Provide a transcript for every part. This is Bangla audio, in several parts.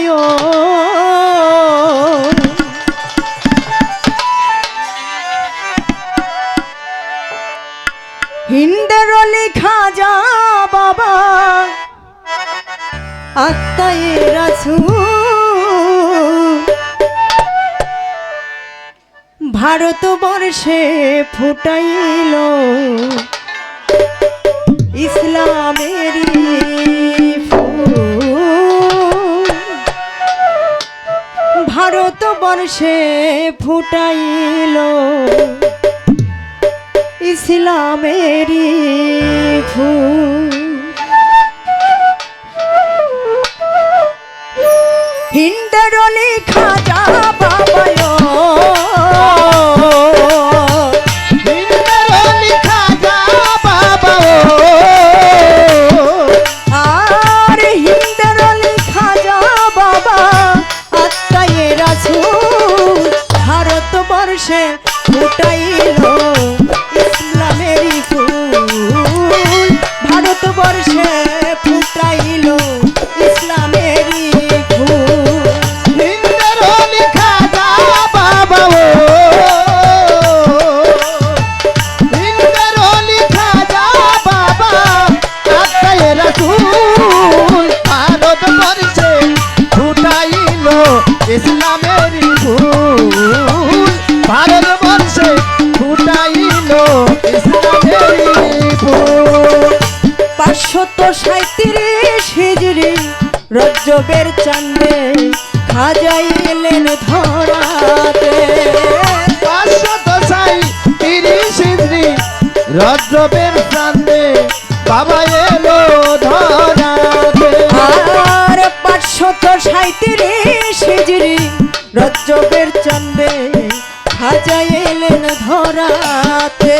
বাবায় হিন্দের লেখা যা বাবা আত্মায় ভারতবর্ষে ফুটাইল ভারতবর্ষে ফুটাইল। ইসলামেরি ফুল। পাঁচশত সাঁত্রিশ হিজড়ি রজ্জবের চান্দে খাজাই এলেন ধরাতে। পাঁচশত সাই তিরিশ ইন্দ্রি রজ্রবের প্রান্তে বাবা এলো ধরাতে। আর পাঁচশত সাঁত্রিশ হিজড়ি রজ্জবের চান্দে খাজাই এলেন ধরাতে।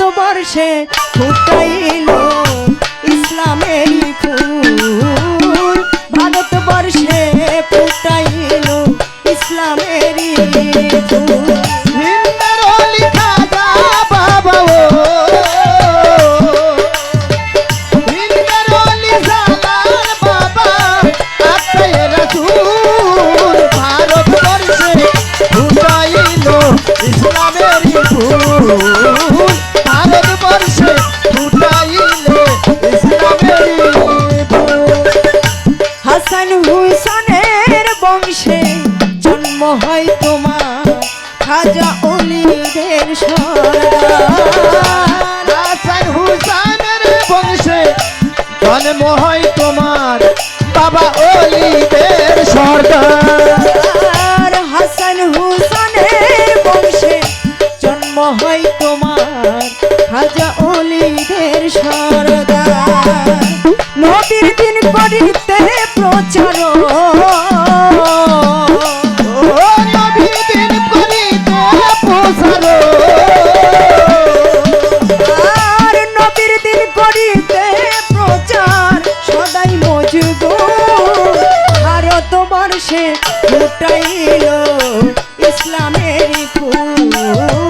ভারতবর্ষে ফুটাইল ইসলামের ফুল। ভারতবর্ষে ফুটাইল ইসলামের ফুল। হাসান হুসেনের বংশে জন্ম হয় তোমার খাজা অলিদের হাসান হুসানের বংশে জন্ম হয় তোমার বাবা অলিদের সর্দার। হাসান হুসেনের বংশে জন্ম হয় তোমার খাজা অলিদের সরদার। নবীর দিন করিতে প্রচার। আর নবীর দিন করিতে প্রচার। সদাই ফুটাইল ইসলামের ফুল।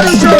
ভারতবর্ষে ফুটাইল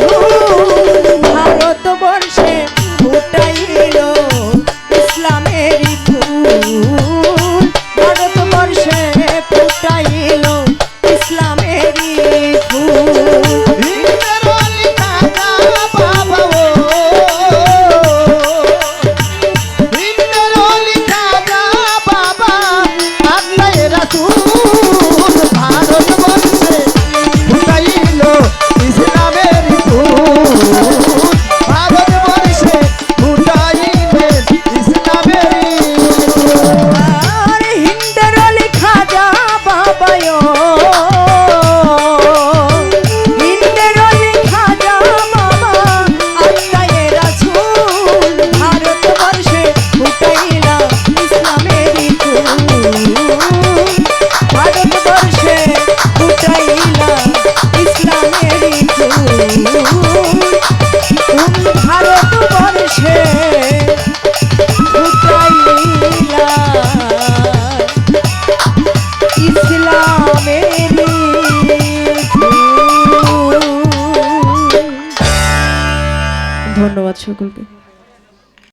সকলকে।